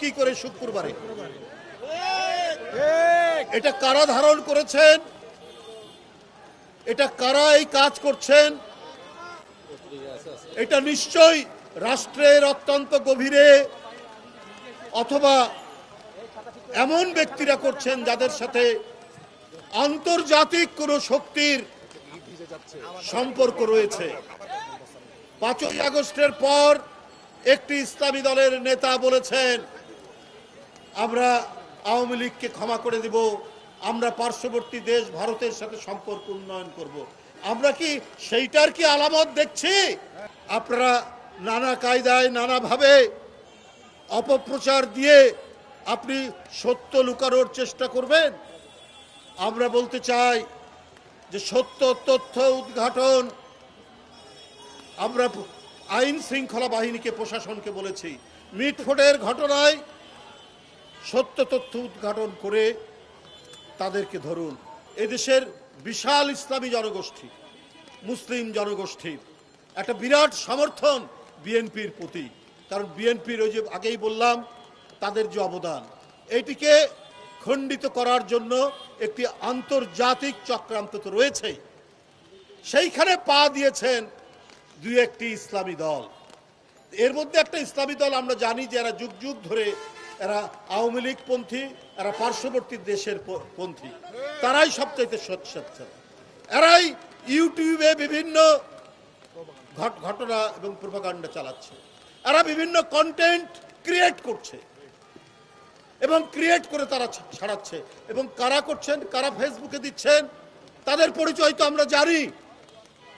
কি করে শুক্রবারে? এটা কারা ধারণ করেছেন? এটা কারা এই কাজ করছেন? এটা নিশ্চয়ই রাষ্ট্রের অত্যন্ত গভীরে অথবা এমন ব্যক্তিরা করছেন যাদের সাথে আন্তর্জাতিক কোনো শক্তির সম্পর্ক রয়েছে। পাঁচই আগস্টের পর একটি ইসলামী দলের নেতা বলেছেন আমরা আওয়ামী লীগকে ক্ষমা করে দিব। আমরা পার্শ্ববর্তী দেশ ভারতের সাথে সম্পর্ক উন্নয়ন করব। আমরা কি সেইটার কি আলামত দেখছি? আপনারা নানা কায়দায়, নানাভাবে অপপ্রচার দিয়ে আপনি সত্য লুকানোর চেষ্টা করবেন। আমরা বলতে চাই যে সত্য তথ্য উদ্ঘাটন আমরা আইন শৃঙ্খলা বাহিনীকে, প্রশাসনকে বলেছি। মিটফোটের ঘটনায় সত্য তথ্য উদ্ঘাটন করে তাদেরকে ধরুন। এদেশের বিশাল ইসলামী জনগোষ্ঠী, মুসলিম জনগোষ্ঠীর একটা বিরাট সমর্থন বিএনপির প্রতি। কারণ বিএনপির ওই যে আগেই বললাম, তাদের যে অবদান এটিকে খণ্ডিত করার জন্য একটি আন্তর্জাতিক চক্রান্ত তো রয়েছেই। সেইখানে পা দিয়েছেন দুই একটি ইসলামী দল। এর মধ্যে একটা ইসলামী দল আমরা জানি যে এরা যুগ যুগ ধরে এরা আওয়ামী লীগ পন্থী এরা পার্শ্ববর্তী দেশের পন্থী। তারাই সবচাইতে সচ্ছাচ্ছ এরাই ইউটিউবে বিভিন্ন ঘটনা এবং প্রোপাগান্ডা চালাচ্ছে। এরা বিভিন্ন কন্টেন্ট ক্রিয়েট করছে এবং ক্রিয়েট করে তারা ছাড়াচ্ছে এবং কারা করছেন, কারা ফেসবুকে দিচ্ছেন, তাদের পরিচয় তো আমরা জানি।